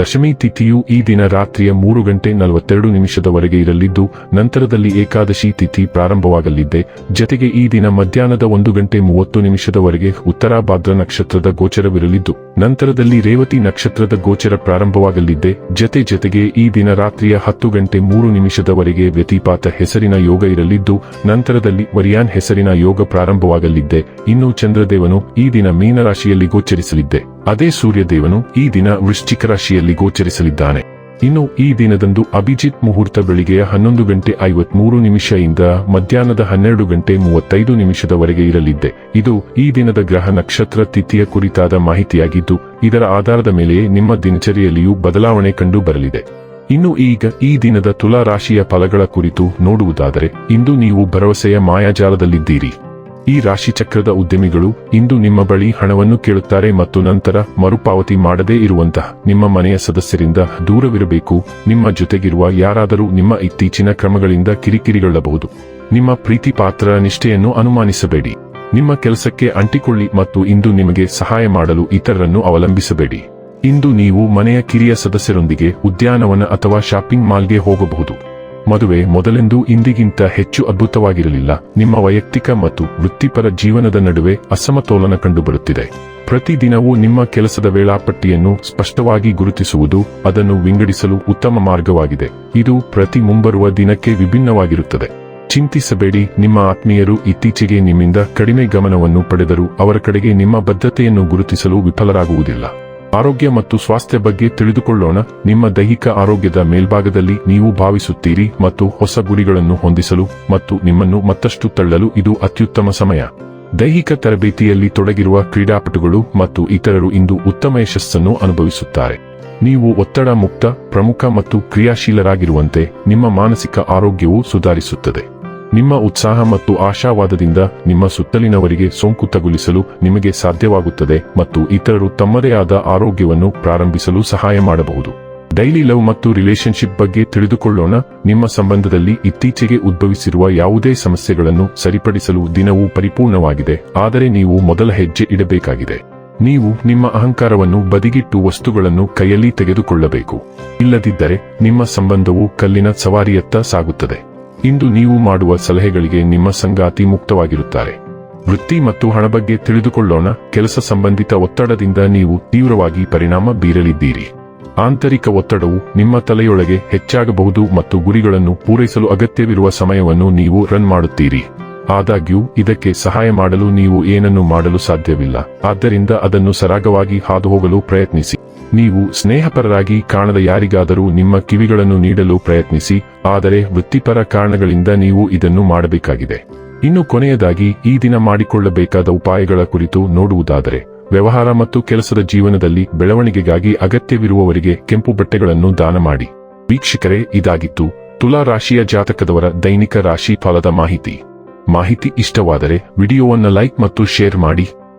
ದಶಮಿ ತಿಥಿಯು ಈ ದಿನ ರಾತ್ರಿಯ ಮೂರು ಗಂಟೆ ನಲವತ್ತೆರಡು ನಿಮಿಷದವರೆಗೆ ಇರಲಿದ್ದು, ನಂತರದಲ್ಲಿ ಏಕಾದಶಿ ತಿಥಿ ಪ್ರಾರಂಭವಾಗಲಿದ್ದೆ ಜತೆಗೆ ಈ ದಿನ ಮಧ್ಯಾಹ್ನದ ಒಂದು ಗಂಟೆ ಮೂವತ್ತು ನಿಮಿಷದವರೆಗೆ ಉತ್ತರಾಭಾದ್ರ ನಕ್ಷತ್ರದ ಗೋಚರವಿರಲಿದ್ದು, ನಂತರದಲ್ಲಿ ರೇವತಿ ನಕ್ಷತ್ರದ ಗೋಚರ ಪ್ರಾರಂಭವಾಗಲಿದ್ದೆ ಜತೆ ಜತೆಗೆ ಈ ದಿನ ರಾತ್ರಿಯ ಹತ್ತು ಗಂಟೆ ಮೂರು ನಿಮಿಷದವರೆಗೆ ವ್ಯತಿಪಾತ ಹೆಸರಿನ ಯೋಗ ಇರಲಿದ್ದು, ನಂತರದಲ್ಲಿ ವರಿಯಾನ್ ಹೆಸರಿನ ಯೋಗ ಪ್ರಾರಂಭವಾಗಲಿದ್ದೆ ಇನ್ನು ಚಂದ್ರದೇವನು ಈ ದಿನ ಮೀನರಾಶಿಯಲ್ಲಿ ಗೋಚರಿಸಲಿದ್ದೆ ಅದೇ ಸೂರ್ಯದೇವನು ಈ ದಿನ ವೃಶ್ಚಿಕ ರಾಶಿಯಲ್ಲಿ ಗೋಚರಿಸಲಿದ್ದಾನೆ. ಇನ್ನು ಈ ದಿನದಂದು ಅಭಿಜಿತ್ ಮುಹೂರ್ತ ಬೆಳಿಗ್ಗೆಯ ಹನ್ನೊಂದು ಗಂಟೆ ಐವತ್ಮೂರು ನಿಮಿಷದಿಂದ ಮಧ್ಯಾಹ್ನದ ಹನ್ನೆರಡು ಗಂಟೆ ಮೂವತ್ತೈದು ನಿಮಿಷದವರೆಗೆ ಇರಲಿದ್ದೆ. ಇದು ಈ ದಿನದ ಗ್ರಹ ನಕ್ಷತ್ರ ತಿಥಿಯ ಕುರಿತಾದ ಮಾಹಿತಿಯಾಗಿದ್ದು, ಇದರ ಆಧಾರದ ಮೇಲೆ ನಿಮ್ಮ ದಿನಚರಿಯಲ್ಲಿಯೂ ಬದಲಾವಣೆ ಕಂಡು ಬರಲಿದೆ. ಇನ್ನು ಈಗ ಈ ದಿನದ ತುಲಾ ರಾಶಿಯ ಫಲಗಳ ಕುರಿತು ನೋಡುವುದಾದರೆ, ಇಂದು ನೀವು ಭರವಸೆಯ ಮಾಯಾಜಾಲದಲ್ಲಿದ್ದೀರಿ. ಈ ರಾಶಿಚಕ್ರದ ಉದ್ಯಮಿಗಳು ಇಂದು ನಿಮ್ಮ ಬಳಿ ಹಣವನ್ನು ಕೇಳುತ್ತಾರೆ ಮತ್ತು ನಂತರ ಮರುಪಾವತಿ ಮಾಡದೇ ಇರುವಂತಹ ನಿಮ್ಮ ಮನೆಯ ಸದಸ್ಯರಿಂದ ದೂರವಿರಬೇಕು. ನಿಮ್ಮ ಜೊತೆಗಿರುವ ಯಾರಾದರೂ ನಿಮ್ಮ ಇತ್ತೀಚಿನ ಕ್ರಮಗಳಿಂದ ಕಿರಿಕಿರಿಗೊಳ್ಳಬಹುದು. ನಿಮ್ಮ ಪ್ರೀತಿ ಪಾತ್ರ ನಿಷ್ಠೆಯನ್ನು ಅನುಮಾನಿಸಬೇಡಿ. ನಿಮ್ಮ ಕೆಲಸಕ್ಕೆ ಅಂಟಿಕೊಳ್ಳಿ ಮತ್ತು ಇಂದು ನಿಮಗೆ ಸಹಾಯ ಮಾಡಲು ಇತರರನ್ನು ಅವಲಂಬಿಸಬೇಡಿ. ಇಂದು ನೀವು ಮನೆಯ ಕಿರಿಯ ಸದಸ್ಯರೊಂದಿಗೆ ಉದ್ಯಾನವನ ಅಥವಾ ಶಾಪಿಂಗ್ ಮಾಲ್ಗೆ ಹೋಗಬಹುದು. ಮದುವೆ ಮೊದಲೆಂದೂ ಇಂದಿಗಿಂತ ಹೆಚ್ಚು ಅದ್ಭುತವಾಗಿರಲಿಲ್ಲ. ನಿಮ್ಮ ವೈಯಕ್ತಿಕ ಮತ್ತು ವೃತ್ತಿಪರ ಜೀವನದ ನಡುವೆ ಅಸಮತೋಲನ ಕಂಡುಬರುತ್ತಿದೆ. ಪ್ರತಿದಿನವೂ ನಿಮ್ಮ ಕೆಲಸದ ವೇಳಾಪಟ್ಟಿಯನ್ನು ಸ್ಪಷ್ಟವಾಗಿ ಗುರುತಿಸುವುದು ಅದನ್ನು ವಿಂಗಡಿಸಲು ಉತ್ತಮ ಮಾರ್ಗವಾಗಿದೆ. ಇದು ಪ್ರತಿ ಮುಂಬರುವ ದಿನಕ್ಕೆ ವಿಭಿನ್ನವಾಗಿರುತ್ತದೆ. ಚಿಂತಿಸಬೇಡಿ, ನಿಮ್ಮ ಆತ್ಮೀಯರು ಇತ್ತೀಚೆಗೆ ನಿಮ್ಮಿಂದ ಕಡಿಮೆ ಗಮನವನ್ನು ಪಡೆದರೂ ಅವರ ಕಡೆಗೆ ನಿಮ್ಮ ಬದ್ಧತೆಯನ್ನು ಗುರುತಿಸಲು ವಿಫಲರಾಗುವುದಿಲ್ಲ. ಆರೋಗ್ಯ ಮತ್ತು ಸ್ವಾಸ್ಥ್ಯ ಬಗ್ಗೆ ತಿಳಿದುಕೊಳ್ಳೋಣ. ನಿಮ್ಮ ದೈಹಿಕ ಆರೋಗ್ಯದ ಮೇಲ್ಭಾಗದಲ್ಲಿ ನೀವು ಭಾವಿಸುತ್ತೀರಿ ಮತ್ತು ಹೊಸ ಗುರಿಗಳನ್ನು ಹೊಂದಿಸಲು ಮತ್ತು ನಿಮ್ಮನ್ನು ಮತ್ತಷ್ಟು ತಳ್ಳಲು ಇದು ಅತ್ಯುತ್ತಮ ಸಮಯ. ದೈಹಿಕ ತರಬೇತಿಯಲ್ಲಿ ತೊಡಗಿರುವ ಕ್ರೀಡಾಪಟುಗಳು ಮತ್ತು ಇತರರು ಇಂದು ಉತ್ತಮ ಯಶಸ್ಸನ್ನು ಅನುಭವಿಸುತ್ತಾರೆ. ನೀವು ಒತ್ತಡ ಮುಕ್ತ, ಪ್ರಮುಖ ಮತ್ತು ಕ್ರಿಯಾಶೀಲರಾಗಿರುವಂತೆ ನಿಮ್ಮ ಮಾನಸಿಕ ಆರೋಗ್ಯವು ಸುಧಾರಿಸುತ್ತದೆ. ನಿಮ್ಮ ಉತ್ಸಾಹ ಮತ್ತು ಆಶಾವಾದದಿಂದ ನಿಮ್ಮ ಸುತ್ತಲಿನವರಿಗೆ ಸೋಂಕು ತಗುಲಿಸಲು ನಿಮಗೆ ಸಾಧ್ಯವಾಗುತ್ತದೆ ಮತ್ತು ಇತರರು ತಮ್ಮದೇ ಆದ ಆರೋಗ್ಯವನ್ನು ಪ್ರಾರಂಭಿಸಲು ಸಹಾಯ ಮಾಡಬಹುದು. ಡೈಲಿ ಲವ್ ಮತ್ತು ರಿಲೇಶನ್ಶಿಪ್ ಬಗ್ಗೆ ತಿಳಿದುಕೊಳ್ಳೋಣ. ನಿಮ್ಮ ಸಂಬಂಧದಲ್ಲಿ ಇತ್ತೀಚೆಗೆ ಉದ್ಭವಿಸಿರುವ ಯಾವುದೇ ಸಮಸ್ಯೆಗಳನ್ನು ಸರಿಪಡಿಸಲು ದಿನವು ಪರಿಪೂರ್ಣವಾಗಿದೆ. ಆದರೆ ನೀವು ಮೊದಲ ಹೆಜ್ಜೆ ಇಡಬೇಕಾಗಿದೆ. ನೀವು ನಿಮ್ಮ ಅಹಂಕಾರವನ್ನು ಬದಿಗಿಟ್ಟು ವಸ್ತುಗಳನ್ನು ಕೈಯಲ್ಲಿ ತೆಗೆದುಕೊಳ್ಳಬೇಕು. ಇಲ್ಲದಿದ್ದರೆ ನಿಮ್ಮ ಸಂಬಂಧವು ಕಲ್ಲಿನ ಸವಾರಿಯತ್ತ ಸಾಗುತ್ತದೆ. ಇಂದು ನೀವು ಮಾಡುವ ಸಲಹೆಗಳಿಗೆ ನಿಮ್ಮ ಸಂಗಾತಿ ಮುಕ್ತವಾಗಿರುತ್ತಾರೆ. ವೃತ್ತಿ ಮತ್ತು ಹಣ ಬಗ್ಗೆ ತಿಳಿದುಕೊಳ್ಳೋಣ. ಕೆಲಸ ಸಂಬಂಧಿತ ಒತ್ತಡದಿಂದ ನೀವು ತೀವ್ರವಾಗಿ ಪರಿಣಾಮ ಬೀರಲಿದ್ದೀರಿ. ಆಂತರಿಕ ಒತ್ತಡವು ನಿಮ್ಮ ತಲೆಯೊಳಗೆ ಹೆಚ್ಚಾಗಬಹುದು ಮತ್ತು ಗುರಿಗಳನ್ನು ಪೂರೈಸಲು ಅಗತ್ಯವಿರುವ ಸಮಯವನ್ನು ನೀವು ರನ್ ಮಾಡುತ್ತೀರಿ. ಆದಾಗ್ಯೂ, ಇದಕ್ಕೆ ಸಹಾಯ ಮಾಡಲು ನೀವು ಏನನ್ನು ಮಾಡಲು ಸಾಧ್ಯವಿಲ್ಲ. ಆದ್ದರಿಂದ ಅದನ್ನು ಸರಾಗವಾಗಿ ಹಾದುಹೋಗಲು ಪ್ರಯತ್ನಿಸಿ. ನೀವು ಸ್ನೇಹಪರರಾಗಿ ಕಾಣದ ಯಾರಿಗಾದರೂ ನಿಮ್ಮ ಕಿವಿಗಳನ್ನು ನೀಡಲು ಪ್ರಯತ್ನಿಸಿ, ಆದರೆ ವೃತ್ತಿಪರ ಕಾರಣಗಳಿಂದ ನೀವು ಇದನ್ನು ಮಾಡಬೇಕಾಗಿದೆ. ಇನ್ನು ಕೊನೆಯದಾಗಿ, ಈ ದಿನ ಮಾಡಿಕೊಳ್ಳಬೇಕಾದ ಉಪಾಯಗಳ ಕುರಿತು ನೋಡುವುದಾದರೆ, ವ್ಯವಹಾರ ಮತ್ತು ಕೆಲಸದ ಜೀವನದಲ್ಲಿ ಬೆಳವಣಿಗೆಗಾಗಿ ಅಗತ್ಯವಿರುವವರಿಗೆ ಕೆಂಪು ಬಟ್ಟೆಗಳನ್ನು ದಾನ ಮಾಡಿ. ವೀಕ್ಷಕರೇ, ಇದಾಗಿತ್ತು ತುಲಾ ರಾಶಿಯ ಜಾತಕದವರ ದೈನಿಕ ರಾಶಿ ಫಲದ ಮಾಹಿತಿ. ಮಾಹಿತಿ ಇಷ್ಟವಾದರೆ, ವಿಡಿಯೋವನ್ನು ಲೈಕ್ ಮತ್ತು ಶೇರ್ ಮಾಡಿ.